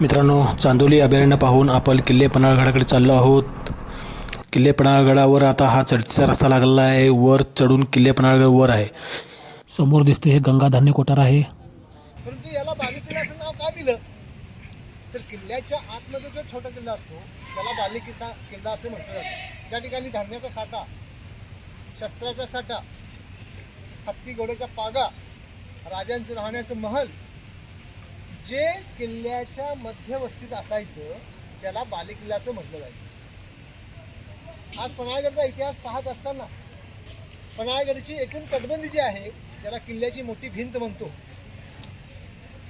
मित्रांनो चांदोली अभयारण्य पाहून आपण किल्ले पन्हाळगडाकडे चाललो आहोत. किल्ले पन्हाळगडावर आता हा चढतीचा रस्ता लागलेला आहे. वर चढून किल्ले पन्हाळगड वर आहे. समोर दिसते हे गंगा धान्य कोठार आहे. परंतु याला बालेकिल्ला असं नाव का दिलं? तर किल्ल्याच्या आतमध्ये जो छोटा किल्ला असतो त्याला बालेकिसा किल्ला असं म्हटलं जातं ज्या ठिकाणी धान्याचा साठा शस्त्राचा साठा हत्ती घोड्याच्या पागा राजांचं राहण्याचं महल जे किल्ल्याच्या मध्यवस्थित असायचं त्याला बालेकिल्ला असं म्हटलं जायचं. आज पन्हाळगडचा इतिहास पाहत असताना पन्हाळगडची एकूण तटबंदी जी आहे ज्याला किल्ल्याची मोठी भिंत म्हणतो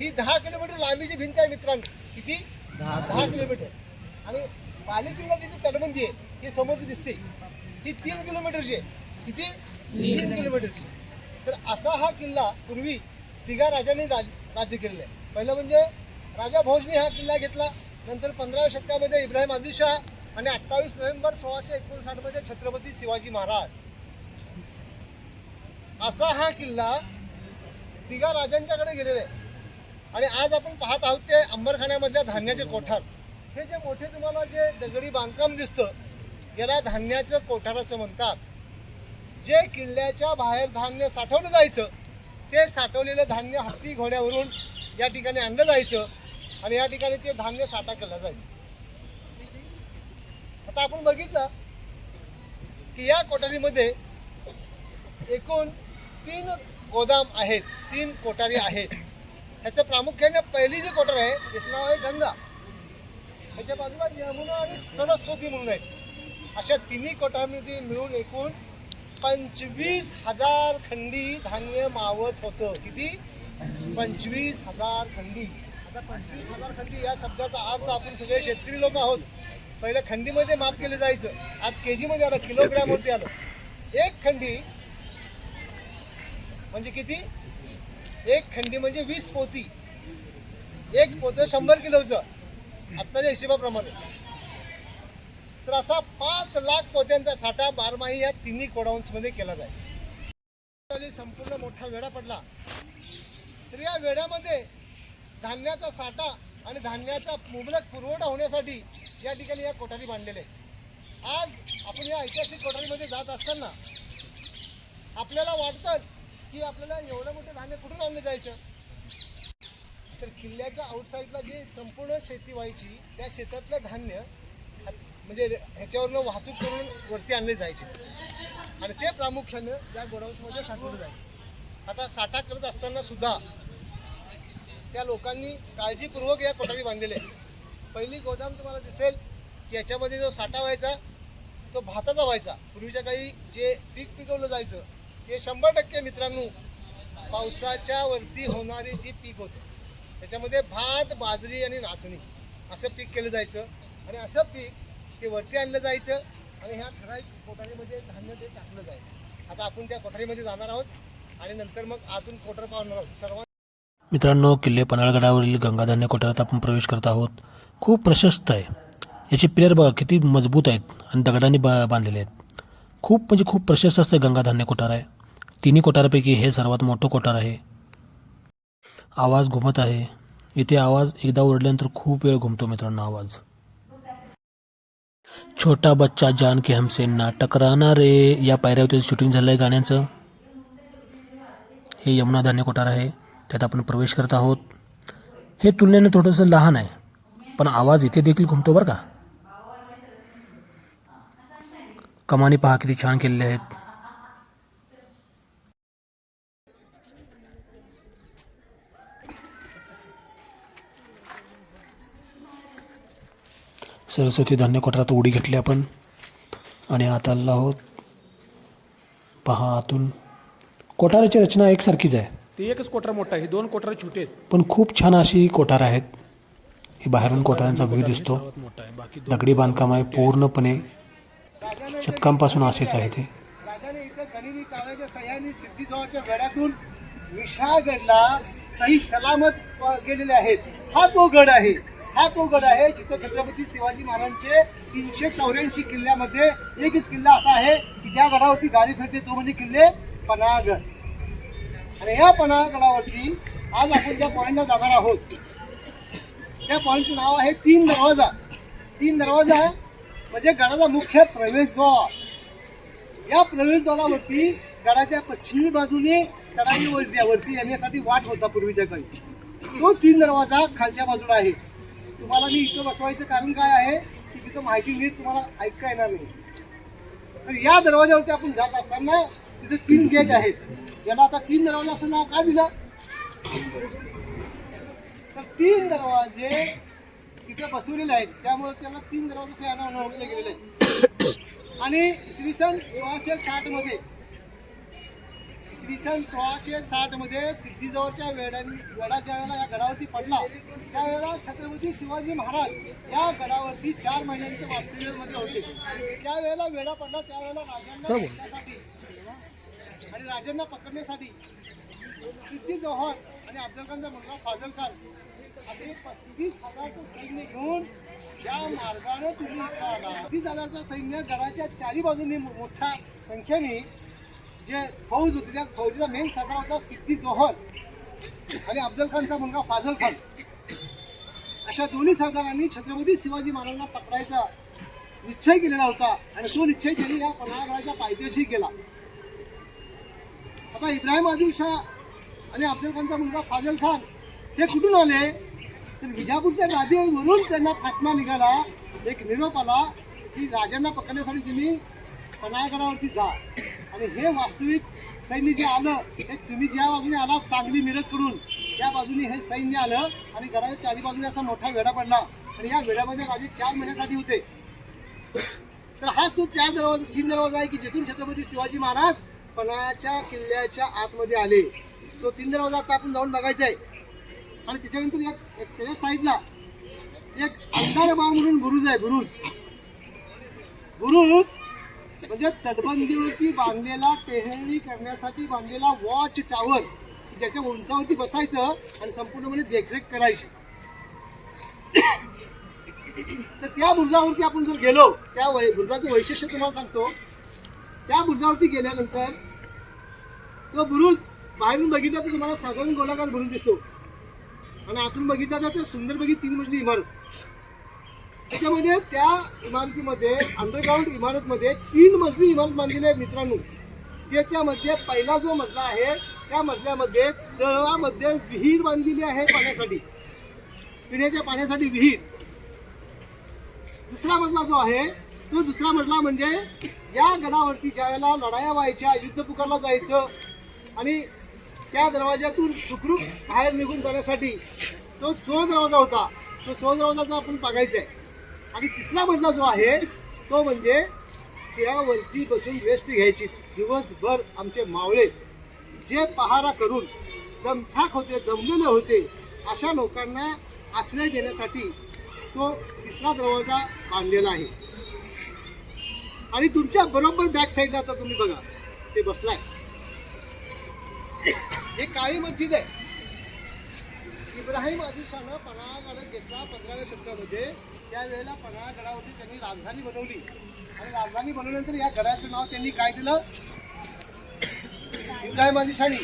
ही दहा किलोमीटर लांबीची भिंत आहे मित्रांनो. किती? दहा किलोमीटर. आणि बाले किल्ल्याची जी तटबंदी आहे ही समोरची दिसते. ही तीन किलोमीटरची आहे किती? तीन. किलोमीटरची तर असा हा किल्ला पूर्वी तिघा राजांनी राज राज्य केलेलं आहे. पहिलं म्हणजे राजा भोजनी हा किल्ला घेतला नंतर पंधराव्या शतकामध्ये इब्राहिम आदिलशाह आणि अठ्ठावीस नोव्हेंबर सोळाशे एकोणसाठमध्ये छत्रपती शिवाजी महाराज. असा हा किल्ला तिघा राजांच्याकडे गेलेला आहे. आणि आज आपण पाहत आहोत ते अंबरखान्यामधल्या धान्याचे कोठार. हे जे मोठे तुम्हाला जे दगडी बांधकाम दिसतं याला धान्याचं कोठार असं म्हणतात. जे किल्ल्याच्या बाहेर धान्य साठवलं जायचं ते साठवलेलं धान्य हत्ती घोड्यावरून या ठिकाणी आणलं जायचं आणि या ठिकाणी ते धान्य साठा केलं जायचं आता आपण बघितलं की या कोठारीमध्ये एकूण तीन गोदाम आहेत तीन कोठारी आहेत. ह्याचं प्रामुख्याने पहिली जी कोठार आहे त्याचं नाव आहे गंगा. ह्याच्या बाजूला यमुना आणि सरस्वती म्हणून आहेत. अशा तिन्ही कोठारीमध्ये मिळून एकूण पंचवीस हजार खंडी धान्य मावत होतं. किती? पंचवीस हजार खंडी. आता पंचवीस हजार खंडी या शब्दाचा अर्थ आपण सगळे शेतकरी लोक आहोत. पहिलं खंडीमध्ये माप केलं जायचं. आज के जीमध्ये आलं किलोग्रॅमवरती आलं. एक खंडी म्हणजे किती? एक खंडी म्हणजे वीस पोती. एक पोतं शंभर किलोचं. आत्ताच्या हिशेबाप्रमाणे. तर असा पाच लाख पोत्यांचा साठा बारमाही या तिन्ही मध्ये केला जायचा. संपूर्ण मोठा वेढा पडला. तर या वेढ्यामध्ये धान्याचा साठा आणि धान्याचा मुबलक पुरवठा होण्यासाठी या ठिकाणी या कोठारी बांधलेले आज आपण या ऐतिहासिक कोठारीमध्ये जात असताना आपल्याला वाटतं की आपल्याला एवढं मोठं धान्य कुठून आणलं जायचं? तर किल्ल्याच्या आउटसाईडला जे संपूर्ण शेती व्हायची त्या शेतातलं धान्य म्हणजे ह्याच्यावरनं वाहतूक करून वरती आणले जायचे. आणि ते प्रामुख्यानं या गोडाऊन्समध्ये साठवलं जायचं. आता साठा करत असताना सुद्धा त्या लोकांनी काळजीपूर्वक या कोठारी बांधलेल्या पहिली गोदाम तुम्हाला दिसेल की याच्यामध्ये जो साठा व्हायचा तो भाताचा व्हायचा. पूर्वीच्या काळी जे पीक पिकवलं जायचं ते शंभर टक्के मित्रांनो पावसाच्या वरती होणारे जी पीक होतं त्याच्यामध्ये भात बाजरी आणि नाचणी असं पीक केलं जायचं. आणि असं पीक ते वरती आणलं जायचं आणि ह्या ठराविक कोठारीमध्ये धान्य ते टाकलं जायचं. आता आपण त्या कोठारीमध्ये जाणार आहोत आणि नंतर मग आतून कोठार पाहणार आहोत. सर्वांना मित्रांनो किल्ले पन्हाळगडावरील गंगाधान्य कोठारात आपण प्रवेश करत आहोत. खूप प्रशस्त आहे. याचे पिलर बघा किती मजबूत आहेत आणि दगडांनी बा बांधलेले आहेत. खूप म्हणजे खूप प्रशस्त असतं गंगाधान्य कोठार आहे. तिन्ही कोठारापैकी हे सर्वात मोठं कोठार आहे. आवाज घुमत आहे. इथे आवाज एकदा ओरडल्यानंतर खूप वेळ घुमतो मित्रांनो आवाज. छोटा बच्चा जान के हमसे ना टकराना रे. या पायऱ्यावरती शूटिंग झालं आहे गाण्याचं. हे यमुना धान्य कोठार आहे. त्यात आपण प्रवेश करत आहोत. हे तुलनेनं थोडंसं लहान आहे. पण आवाज इथे देखील घुमतो बरं का. कमानी पहा किती छान केलेले आहेत. सरस्वती धान्य कोठारात उडी घेतली आपण. आणि आता आलेलो आहोत. पहा आतून. कोठाराची रचना एकसारखीच आहे. ते एकच कोठार मोठा आहे. हे दोन कोठार छोटे आहेत. पण खूप छान अशी कोठार आहेत. ही बाहेरून कोठारांचा व्ह्यू दिसतो. मोठा आहे. बाकी दगडी बांधकाम आहे. पूर्णपणे शतकांपासून असेच आहे ते. राजाने इथं गनिमी काव्याच्या सह्याने सिद्धिजवळच्या गडातून विशाळगडला सही सलामत गेलेले आहेत. हा तो गड आहे. हा तो गड आहे जिथं छत्रपती शिवाजी महाराजांचे तीनशे चौऱ्याऐंशी किल्ल्यामध्ये एकच किल्ला असा आहे की ज्या गडावरती गाडी फिरते तो म्हणजे किल्ले पन्हाळगड. आणि या पन्हाळगडावरती आज आपण ज्या पॉईंटला जाणार आहोत त्या पॉईंटचं नाव आहे तीन दरवाजा. तीन दरवाजा म्हणजे गडाचा मुख्य प्रवेशद्वार. या प्रवेशद्वारावरती गडाच्या पश्चिमी बाजूने चढाई वरती वरती येण्यासाठी वाट होता पूर्वीच्या काळी. तो तीन दरवाजा खालच्या बाजूला आहे. तुम्हाला मी इथं बसवायचं कारण काय आहे की तिथं माहिती नीट तुम्हाला ऐकता येणार नाही. तर या दरवाजावरती आपण जात असताना तिथे तीन गेट आहेत. याला आता तीन दरवाजा असं नाव का दिलं? तर तीन दरवाजे तिथे बसवलेले आहेत. त्यामुळे त्याला तीन दरवाजे असे नाव ओळखले गेलेले आहेत. आणि इसवी सन सोळाशे साठमध्ये इसवी सन सोळाशे साठमध्ये सिद्धीजवळच्या वेडांनी वेडा ज्या वेळेला या गडावरती पडला. त्यावेळेला छत्रपती शिवाजी महाराज या गडावरती चार महिन्यांच्या वास्तव्यामध्ये होते. त्यावेळेला वेडा पडला त्यावेळेला राजांना पकडण्यासाठी. आणि राजांना पकडण्यासाठी सिद्धी जौहर आणि अफजल खानचा मुलगा फाजल खान असे पस्तीस हजारचं सैन्य घेऊन या मार्गाने तुम्ही आला. पस्तीस हजारचं सैन्य गडाच्या चारी बाजूनी मोठ्या संख्येने जे फौज होती त्या फौजीचा मेन सरदार होता सिद्धी जोहर. आणि अफजल खानचा मुलगा फाजल खान. अशा दोन्ही सरदारांनी छत्रपती शिवाजी महाराजांना पकडायचा निश्चय केलेला होता. आणि तो निश्चय त्यांनी या पन्हाळगडाच्या पायथ्याशी केला. आता इब्राहिम आदिल शाह आणि अफजल खानचा मुलगा फाजल खान हे कुठून आले? तर विजापूरच्या गादीवरून त्यांना फातमा निघाला. एक निरोप आला की राजांना पकडण्यासाठी तुम्ही पन्हाळगडावरती जा. आणि हे वास्तविक सैन्य जे आलं हे तुम्ही ज्या बाजूने आला सांगली मिरजकडून त्या बाजूने हे सैन्य आलं आणि गडाच्या चारी बाजूने असा मोठा वेढा पडला. आणि या वेढ्यामध्ये राजे चार महिन्यासाठी होते. तर हाच तो चार दरवाजा तीन दरवाजा आहे की जिथून छत्रपती शिवाजी महाराज पन्हाळ्याच्या किल्ल्याच्या आतमध्ये आले. तो तीन दरवाजा आता आपण जाऊन बघायचा आहे. आणि त्याच्यानंतर एक त्याच्या साईडला एक अंधारबाव म्हणून बुरुज आहे बुरुज. बुरुज म्हणजे तटबंदीवरती बांधलेला टेहळणी करण्यासाठी बांधलेला वॉच टावर ज्याच्या उंचावरती बसायचं आणि संपूर्णपणे देखरेख करायची. तर त्या बुरुजावरती आपण जर गेलो त्या वै बुरुजाचं वैशिष्ट्य तुम्हाला सांगतो. त्या बुरुजावरती गेल्यानंतर तो बुरुज बाहेरून बघितला तर तुम्हाला साधारण गोलाकार बुरुज दिसतो. आणि आतून बघितला तर सुंदर तीन मजली इमारत. त्याच्यामध्ये त्या इमारतीमध्ये अंडरग्राऊंड इमारतमध्ये तीन मजली इमारत बांधलेली आहे मित्रांनो. त्याच्यामध्ये पहिला जो मजला आहे त्या मजल्यामध्ये तळवामध्ये विहीर बांधलेली आहे पाण्यासाठी. पिण्याच्या पाण्यासाठी विहीर. दुसरा मजला जो आहे तो दुसरा मजला म्हणजे या गडावरती ज्या वेळेला लढाया व्हायच्या युद्ध पुकारला जायचं आणि त्या दरवाज्यातून सुखरूप बाहेर निघून जाण्यासाठी तो चोर दरवाजा होता. तो चोर दरवाजा आपण बघायचा आहे आणि तिसरा मजला जो आहे तो म्हणजे त्यावरती बसून रेस्ट घ्यायची. दिवसभर आमचे मावळे जे पहारा करून दमछाक होते दमलेले होते अशा लोकांना आश्रय देण्यासाठी तो तिसरा दरवाजा बांधलेला आहे. आणि तुमच्या बरोबर बॅक साईडला आता तुम्ही बघा ते बसलाय. हे काळी मस्जिद आहे. इब्राहिम आदिशानं पन्हाळगड घेतला पंधराव्या शतकामध्ये त्यावेळेला पन्हाळगडावरती त्यांनी राजधानी बनवली. आणि राजधानी बनवल्यानंतर या गडाचं नाव त्यांनी काय दिलं? इब्राहिम आदिशानी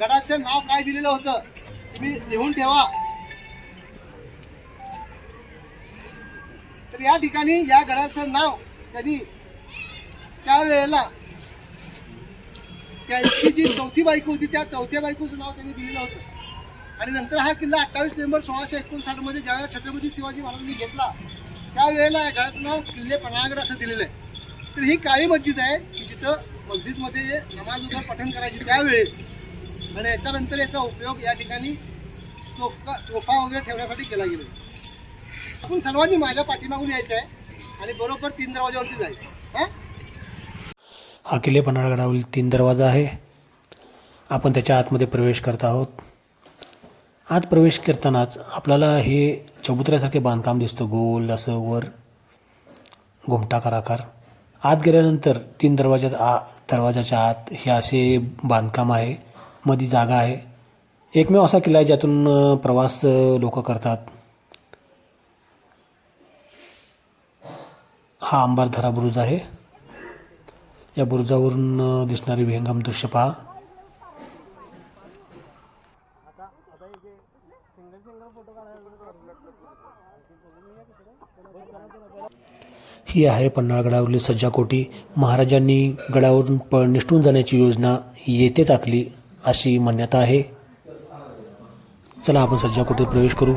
गडाचं नाव काय दिलेलं होतं? तुम्ही लिहून ठेवा. तर या ठिकाणी या गडाचं नाव त्यांनी त्यावेळेला त्यांची जी चौथी बायको होती त्या चौथ्या बायकोचं नाव त्यांनी दिलेलं होतं. आणि नंतर हा किल्ला अठ्ठावीस नोव्हेंबर सोळाशे एकोणसाठमध्ये ज्यावेळेला छत्रपती शिवाजी महाराजांनी घेतला त्यावेळेला या गडाचं नाव किल्ले पन्हाळगड असं दिलेलं आहे. तर ही काळी मस्जिद आहे की जिथं मस्जिदमध्ये नमाज वगैरे पठण करायची त्यावेळेस आणि याच्यानंतर याचा उपयोग या ठिकाणी तोफा तोफा वगैरे ठेवण्यासाठी केला गेला आपण सर्वांनी माझ्या पाठीमागून यायचं आहे आणि बरोबर तीन दरवाजावरती जायचं हां? हा किल्ले पन्हाळगडावरील तीन दरवाजा आहे. आपण त्याच्या आतमध्ये प्रवेश करत आहोत. आत प्रवेश करतानाच आपल्याला हे चबुतऱ्यासारखे बांधकाम दिसतं. गोल असं वर घुमटाकार आकार आत गेल्यानंतर तीन दरवाजात आ दरवाजाच्या आत हे असे बांधकाम आहे. मधी जागा आहे. एकमेव असा किल्ला आहे ज्यातून प्रवास लोक करतात. हा अंबारधरा बुरुज आहे. या बुरुजावरून दिसणारे विहंगम दृश्य पहा. आता हे जे सिंगल सिंगल फोटो काढायला ही आहे पन्हाळगडावरील सज्जाकोटी महाराजांनी गडावरून प निष्ठून जाण्याची योजना येथेच आखली अशी मान्यता आहे. चला आपण सज्जाकोटीत प्रवेश करू.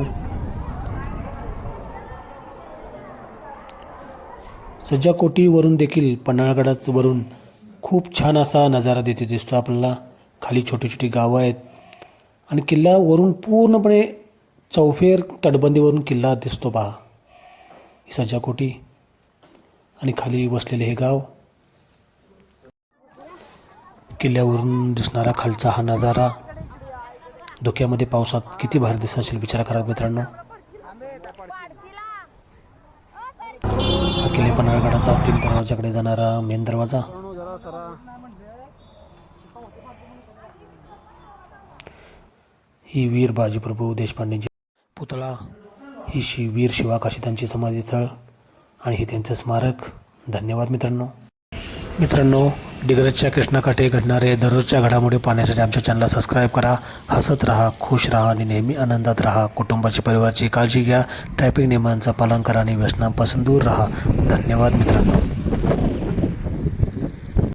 सज्जाकोटीवरून देखील पन्हाळगडाच वरून खूप छान असा नजारा देते दिसतो आपल्याला. खाली छोटी छोटी गावं आहेत. आणि किल्ला वरून पूर्णपणे चौफेर तटबंदीवरून किल्ला दिसतो पहा. ही सज्जाकोटी आणि खाली वसलेले हे गाव. किल्ल्यावरून दिसणारा खालचा हा नजारा. धुक्यामध्ये पावसात किती भारी दिसत असेल विचार करा मित्रांनो. हा किल्ले पन्हाळगडाचा तीन दरवाजाकडे जाणारा मेन दरवाजा. ही वीर बाजीप्रभू देशपांडेंची पुतळा ही शि वीर शिवाकाशितांची समाधीस्थळ आणि हे त्यांचं स्मारक. धन्यवाद मित्रांनो. मित्रांनो डिग्रजच्या कृष्णाकाठी घडणारे दररोजच्या घडामोडी पाहण्यासाठी आमच्या चॅनलला सबस्क्राईब करा. हसत राहा खुश राहा आणि नेहमी आनंदात राहा. कुटुंबाची परिवाराची काळजी घ्या. ट्रॅफिक नियमांचं पालन करा आणि व्यसनांपासून दूर राहा. धन्यवाद मित्रांनो.